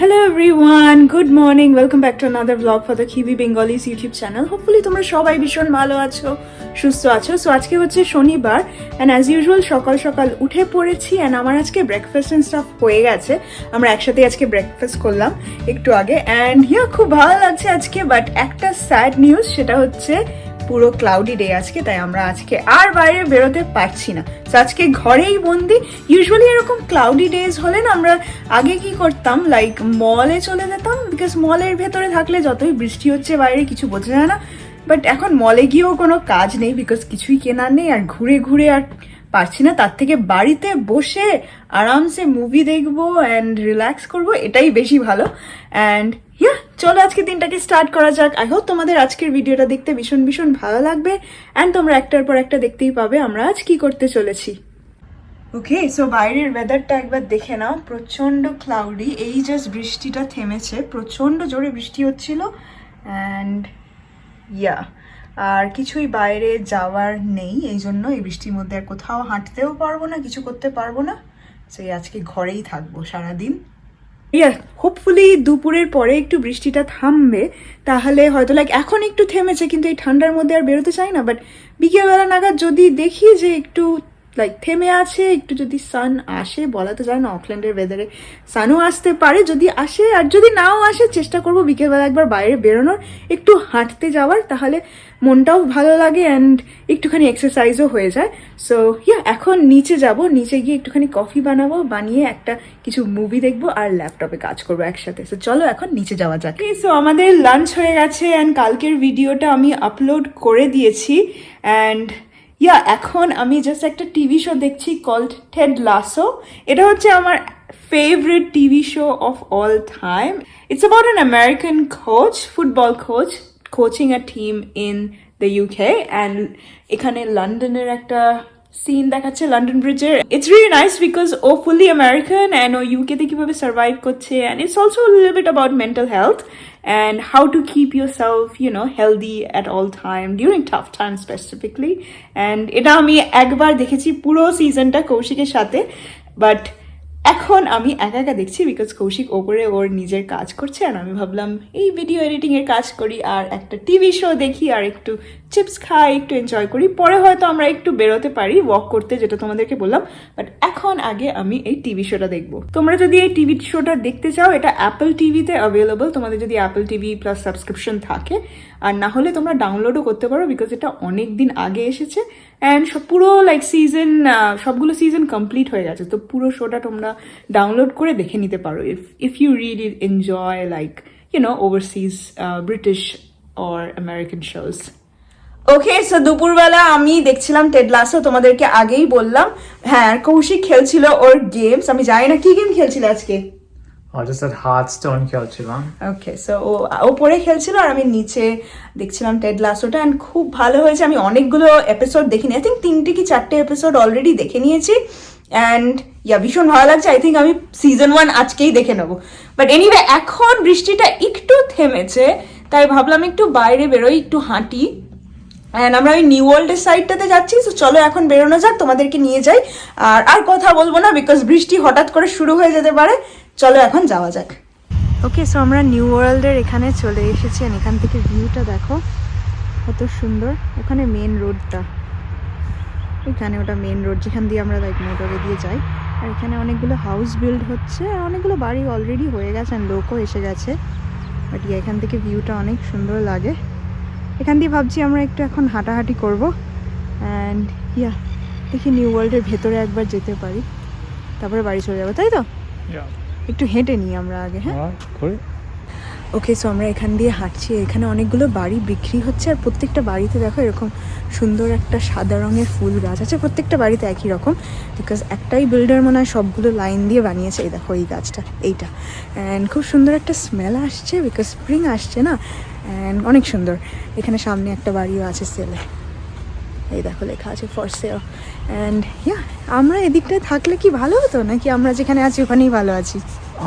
Hello everyone, good morning. Welcome back to another vlog for the Kiwi Bengalis YouTube channel. Hopefully তোমরা সবাই ভীষণ ভালো আছো সুস্থ আছো সো আজকে হচ্ছে শনিবার অ্যান্ড অ্যাজ ইউজুয়াল সকাল সকাল উঠে পড়েছি অ্যান্ড আমার আজকে ব্রেকফাস্ট অ্যান্ড স্টাফ হয়ে গেছে আমরা একসাথে আজকে ব্রেকফাস্ট করলাম একটু আগে অ্যান্ড ইয়া খুব ভালো লাগছে আজকে বাট একটা স্যাড নিউজ সেটা হচ্ছে পুরো ক্লাউডি ডে আজকে, তাই আমরা আজকে আর বাইরে বেরোতে পারছি না। তো আজকে ঘরেই বন্দি। ইউজুয়ালি এরকম ক্লাউডি ডেজ হলে না আমরা আগে কি করতাম লাইক মলে চলে যেতাম বিকজ মলের ভেতরে থাকলে যতই বৃষ্টি হচ্ছে বাইরে কিছু বোঝা যায় না। বাট এখন মলে গিয়েও কোনো কাজ নেই বিকজ কিছুই কেনার নেই, আর ঘুরে ঘুরে আর পারছি না। তার থেকে বাড়িতে বসে আরামসে মুভি দেখব অ্যান্ড রিল্যাক্স করব, এটাই বেশি ভালো। অ্যান্ড চলো আজকে দিনটাকে স্টার্ট করা যাক। আই হোপ তোমাদের আজকের ভিডিওটা দেখতে ভীষণ ভীষণ ভালো লাগবে। অ্যান্ড তোমরা একটার পর একটা দেখতেই পাবে আমরা আজ কি করতে চলেছি। ওকে সো বাইরের ওয়েদারটা একবার দেখে নাও। প্রচণ্ড ক্লাউডি এই জাস্ট বৃষ্টিটা থেমেছে। প্রচণ্ড জোরে বৃষ্টি হচ্ছিল। অ্যান্ড ইয়া আর কিছুই বাইরে যাওয়ার নেই। এই জন্য এই বৃষ্টির মধ্যে আর কোথাও হাঁটতেও পারব না, কিছু করতে পারব না। সেই আজকে ঘরেই থাকব সারাদিন। ইয়ার হোপফুলি দুপুরের পরে একটু বৃষ্টিটা থামবে, তাহলে হয়তো লাইক এখন একটু থেমেছে, কিন্তু এই ঠান্ডার মধ্যে আর বেরোতে চাই না বাট বিকেলবেলা নাগাদ যদি দেখি যে একটু লাইক থেমে আছে, একটু যদি সান আসে, বলা তো যায় না অকল্যান্ডের ওয়েদারে সানও আসতে পারে, যদি আসে, আর যদি নাও আসে, চেষ্টা করব বিকেলবেলা একবার বাইরে বেরোনোর, একটু হাঁটতে যাওয়ার, তাহলে মনটাও ভালো লাগে অ্যান্ড একটুখানি এক্সারসাইজও হয়ে যায়। সো ইয়া এখন নিচে যাব, নিচে গিয়ে একটুখানি কফি বানাবো, বানিয়ে একটা কিছু মুভি দেখব, আর ল্যাপটপে কাজ করব একসাথে। সো চলো এখন নিচে যাওয়া যাক। সো আমাদের লাঞ্চ হয়ে গেছে অ্যান্ড কালকের ভিডিওটা আমি আপলোড করে দিয়েছি অ্যান্ড ইয়া এখন আমি জাস্ট একটা টিভি শো দেখছি কল্ড টেড লাসো এটা হচ্ছে আমার favourite TV show of all time it's about an American coach football coach coaching a team in the UK and এখানে লন্ডনের একটা সিন দেখাচ্ছে লন্ডন ব্রিজের ইটস রিয়েলি নাইস বিকজ ও ফুলি আমেরিকান অ্যান্ড ও ইউকেতে কীভাবে সার্ভাইভ করছে and it's also bit about mental health and how to to your yourself you know healthy at all time during tough time specifically and এটা আমি একবার দেখেছি পুরো সিজনটা কৌশিকের সাথে বাট এখন আমি একা একা দেখছি বিকজ কৌশিক ওপরে ওর নিজের কাজ করছে আর আমি ভাবলাম, এই ভিডিও এডিটিং এর কাজ করি আর একটা টিভি শো দেখি আর একটু চিপস খাই, একটু এনজয় করি। পরে হয়তো আমরা একটু বেরোতে পারি ওয়াক করতে যেটা তোমাদেরকে বললাম। বাট এখন আগে আমি এই টিভি শোটা দেখব। তোমরা যদি এই টিভি শোটা দেখতে চাও, এটা অ্যাপল টিভিতে অ্যাভেলেবল তোমাদের যদি অ্যাপল টিভি প্লাস সাবস্ক্রিপশন থাকে। আর না হলে তোমরা ডাউনলোডও করতে পারো বিকজ এটা অনেক দিন আগে এসেছে। অ্যান্ড পুরো লাইক সিজন সবগুলো সিজন কমপ্লিট হয়ে গেছে তো পুরো শোটা তোমরা ডাউনলোড করে দেখে নিতে পারো। If if you really enjoy like you know overseas British or American shows okay so দুপুরবেলা আমি দেখছিলাম টেডলাসও তোমাদেরকে আগেই বললাম। হ্যাঁ কৌশিক খেলছিল ওর গেমস আমি জানি না কি গেম খেলছিল আজকে। ওকে সো ও, ওপরে খেলছিল আর আমি নিচে দেখছিলাম টেড লাসোটা অ্যান্ড খুব ভালো হয়েছে। আমি অনেকগুলো এপিসোড দেখিনি। আই থিঙ্ক তিনটে কি চারটে এপিসোড অলরেডি দেখে নিয়েছি। অ্যান্ড ইয়া ভীষণ ভালো লাগছে। আই থিঙ্ক আমি সিজন ওয়ান আজকেই দেখে নেব। বাট এনিওয়ে এখন বৃষ্টিটা একটু থেমেছে, তাই ভাবলাম একটু বাইরে বেরোই, একটু হাঁটি। অ্যান্ড আমরা ওই নিউ ওয়ার্ল্ডের সাইডটাতে যাচ্ছি তো চলো এখন বেরোনো যাক, তোমাদেরকে নিয়ে যাই। আর আর কথা বলব না বিকজ বৃষ্টি হঠাৎ করে শুরু হয়ে যেতে পারে। চলো এখন যাওয়া যাক। ওকে সো আমরা নিউ ওয়ার্ল্ডের এখানে চলে এসেছি এখান থেকে ভিউটা দেখো। কত সুন্দর। ওখানে মেন রোডটা এখানে ওটা মেন রোড যেখান দিয়ে আমরা লাইক মোটরে দিয়ে যাই। আর এখানে অনেকগুলো হাউস বিল্ড হচ্ছে। আর অনেকগুলো বাড়ি অলরেডি হয়ে গেছে আর লোকও এসে গেছে। বাট ইয়া এখান থেকে ভিউটা অনেক সুন্দর লাগে। এখান দিয়ে ভাবছি আমরা একটু এখন হাঁটাহাঁটি করব। অ্যান্ড ইয়া দেখি নিউ ওয়ার্ল্ডের ভেতরে একবার যেতে পারি। তারপরে বাড়ি চলে যাব তাই তো? একটু হেঁটে নিই আমরা আগে হ্যাঁ? করে। ওকে সো আমরা এখান দিয়ে হাঁটছি। এখানে অনেকগুলো বাড়ি বিক্রি হচ্ছে আর প্রত্যেকটা বাড়িতে দেখো এরকম সুন্দর একটা সাদা রঙের ফুল গাছ আছে। প্রত্যেকটা বাড়িতে একই রকম বিকজ একটাই বিল্ডার মনে হয় সবগুলো লাইন দিয়ে বানিয়েছে। এই দেখো এই গাছটা এইটা। অ্যান্ড খুব সুন্দর একটা স্মেল আসছে বিকজ স্প্রিং আসছে না? অ্যান্ড অনেক সুন্দর। এখানে সামনে একটা বাড়িও আছে সেলে এই দেখো লেখা আছে ফর সেল অ্যান্ড ইয়া আমরা এদিকটায় থাকলে কি ভালো হতো? নাকি আমরা যেখানে আছি ওখানেই ভালো আছি?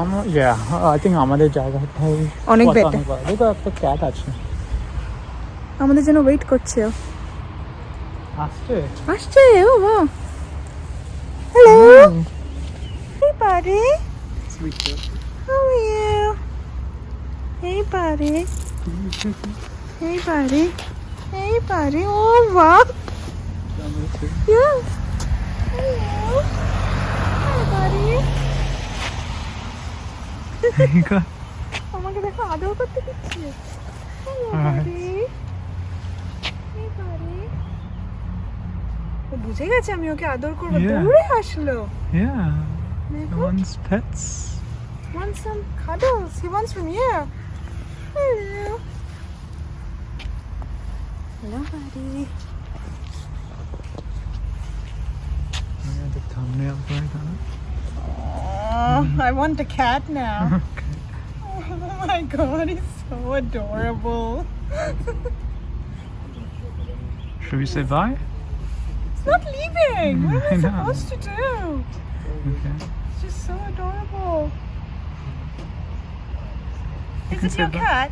আমার ইয়া আই থিঙ্ক আমাদের জায়গাটাই অনেক। দেখো একটা ক্যাট আছে। আমাদের যেন ওয়েট করছে ও। আসছে? আসছে ও মা। Hello Hey buddy, sweet how are you? পারে এই পারে এই পারে ও বাহ Yes. Hello. Hi, buddy. আমাকে দেখো আদর করতে দিচ্ছে Hello, Alright. buddy. Hey, buddy. ও বুঝে গেছে আমি ওকে আদর করবো Yeah. দৌড়ে আসলো yeah, দেখো one's pets. wants some cuddles. He wants from you. Hello. Hello, buddy. the thumbnail for it, huh? Oh, I want a cat now. Okay. Oh my god, he's so adorable. Should we say bye? It's not leaving. What am I I supposed to do? Okay. It's just so adorable. You Is it your bye. cat?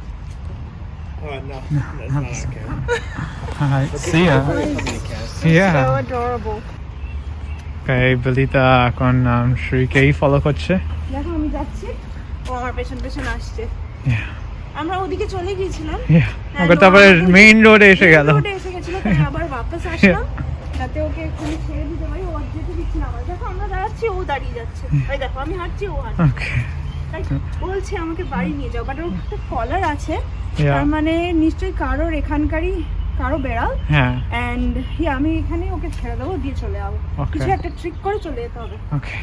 Oh no, that's not our cat. Alright, see ya. So Yeah. adorable. Okay, বলিতা এখন শ্রীকেই follow করছে। দেখো আমি যাচ্ছি। ও আমার পেছন পেছন আসছে। আমরা ওদিকে চলে গিয়েছিলাম. হ্যাঁ, ওকে তারপরে মেইন রোডে এসে গেল। রোডে এসে গেছিল আবার বাপস আসলাম। যাতে ওকে এক্ষুনি ছেড়ে দিতে পারি ও যেতে দিচ্ছি না আমার। দেখো আমরা দাঁড়াচ্ছি ও দাঁড়িয়ে যাচ্ছে। ওই দেখো আমি হাঁটছি ও হাঁটছে। ওকে বলছে আমাকে বাড়ি নিয়ে যাও। বাট ওর একটা কলার আছে। তার মানে নিশ্চয়ই কারোর এখানকারই কারও বেড়াল। হ্যাঁ। অ্যান্ড আমি এখানে ওকে ছেড়ে দেবো দিয়ে চলে যাব। কিছু একটা ট্রিক করে চলে যেতে হবে। ওকে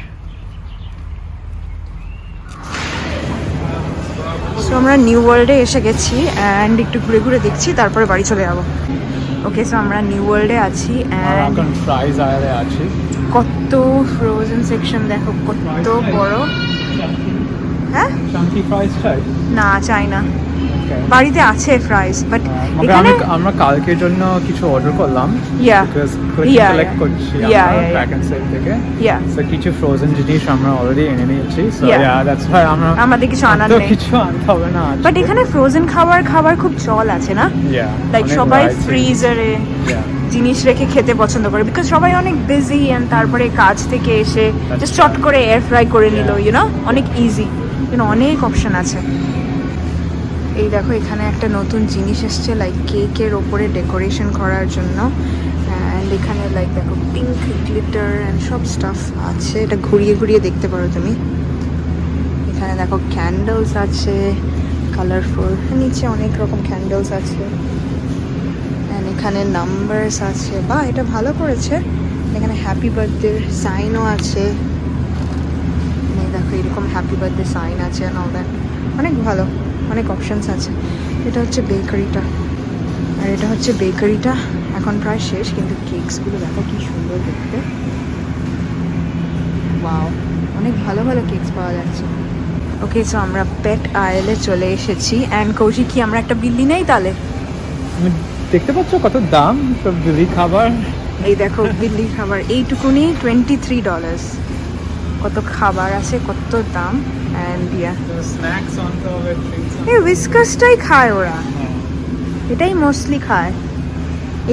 সো আমরা নিউ ওয়ার্ল্ডে এসে গেছি অ্যান্ড একটু ঘুরে ঘুরে দেখছি তারপরে বাড়ি চলে যাব। ওকে সো আমরা নিউ ওয়ার্ল্ডে আছি অ্যান্ড ফ্রাইজ আয়ারে আছি। কত ফ্রোজেন সেকশন দেখো কত বড়। হ্যাঁ? না চাই না. বাড়িতে আছে ফ্রাইস বাট এখানে আমরা কালকের জন্য কিছু অর্ডার করলাম ইয়া কালেক্ট. করছি. প্যাক এন্ড সেল থেকে। ইয়া সো কিছু ফ্রোজেন জিনিস আমরা অলরেডি এনে নিয়েছি সো ইয়া দ্যাটস হোয়াই আমরা আমাদের কিছু আনার নেই। কিছু আনতে হবে না বাট এখানে ফ্রোজেন খাবার খাবার খুব চল আছে না? ইয়া লাইক সবাই ফ্রিজারে জিনিস রেখে খেতে পছন্দ করে বিকজ সবাই অনেক বিজি এন্ড তারপরে কাজ থেকে এসে জাস্ট চট করে এয়ার ফ্রাই করে নিল. ইউনো অনেক ইজি ইউনো অনেক অপশন আছে। এই দেখো, এখানে একটা নতুন জিনিস এসছে লাইক কেকের ওপরে ডেকোরেশন করার জন্য। অ্যান্ড এখানে লাইক দেখো পিঙ্ক গ্লিটার অ্যান্ড সব স্টাফ আছে। এটা ঘুরিয়ে ঘুরিয়ে দেখতে পারো তুমি। এখানে দেখো ক্যান্ডেলস আছে কালারফুল নিচে অনেক রকম ক্যান্ডেলস আছে। অ্যান্ড এখানে নাম্বারস আছে। বা, এটা ভালো করেছে। এখানে হ্যাপি বার্থডে সাইনও আছে। দেখো, এরকম হ্যাপি বার্থডে সাইন আছে অ্যান্ড অল দ্যাট অনেক ভালো। অনেক অপশনস আছে। এটা হচ্ছে বেকারিটা আর এটা হচ্ছে বেকারিটা এখন প্রায় শেষ কিন্তু কেকসগুলো দেখো কি সুন্দর দেখতে। ওয়াও অনেক ভালো ভালো কেকস পাওয়া যাচ্ছে। ওকে সো আমরা পেট আয়েলে চলে এসেছি। অ্যান্ড কৌশিক কি আমরা একটা বিল্লি নেই তাহলে? দেখতে পাচ্ছ কত দাম? সব দিলি খাবার। এই দেখো বিল্লি খাবার। এইটুকুনি টোয়েন্টি থ্রি ডলার্স কত খাবার আছে কত দাম। অ্যান্ড ইয়া স্ন্যাক্স হবে drinks এই উইস্কাসটাই খায় ওরা। এটাই মোস্টলি খায়।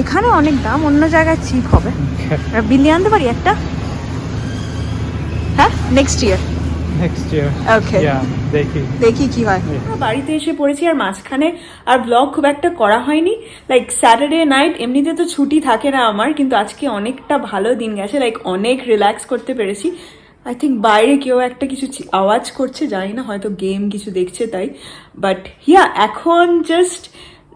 এখানে অনেক দাম অন্য জায়গায় চিপ হবে। বিল্লি আনতে পারি একটা? হ্যাঁ? Next year Next year. Okay. Yeah, দেখি। দেখি কি হয়। বাড়িতে এসে পড়েছি আর মাঝখানে আর ব্লগ খুব একটা করা হয়নি। লাইক স্যাটারডে নাইট এমনিতে তো ছুটি থাকে না আমার কিন্তু আজকে অনেকটা ভালো দিন গেছে। লাইক অনেক রিল্যাক্স করতে পেরেছি। আই থিঙ্ক বাইরে কেউ একটা কিছু আওয়াজ করছে, জানি না, হয়তো গেম কিছু দেখছে তাই বাট হিয়া এখন জাস্ট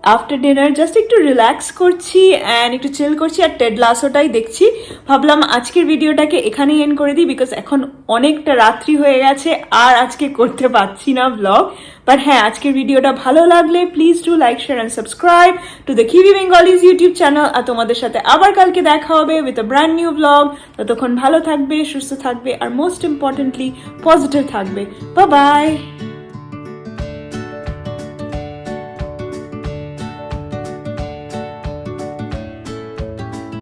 আফটার ডিনার জাস্ট একটু রিল্যাক্স করছি অ্যান্ড একটু চিল করছি আর টেড লাসোটাই দেখছি। ভাবলাম আজকের ভিডিওটাকে এখানেই এন্ড করে দিই বিকজ এখন অনেকটা রাত্রি হয়ে গেছে, আর আজকে করতে পারছি না ব্লগ বাট হ্যাঁ আজকের ভিডিওটা ভালো লাগলে please do like share and subscribe to the Kiwi Bengalis YouTube channel আর তোমাদের সাথে আবার কালকে দেখা হবে with a brand new vlog ততক্ষণ ভালো থাকবে, সুস্থ থাকবে, আর মোস্ট ইম্পর্টেন্টলি পজিটিভ থাকবে। বা বাই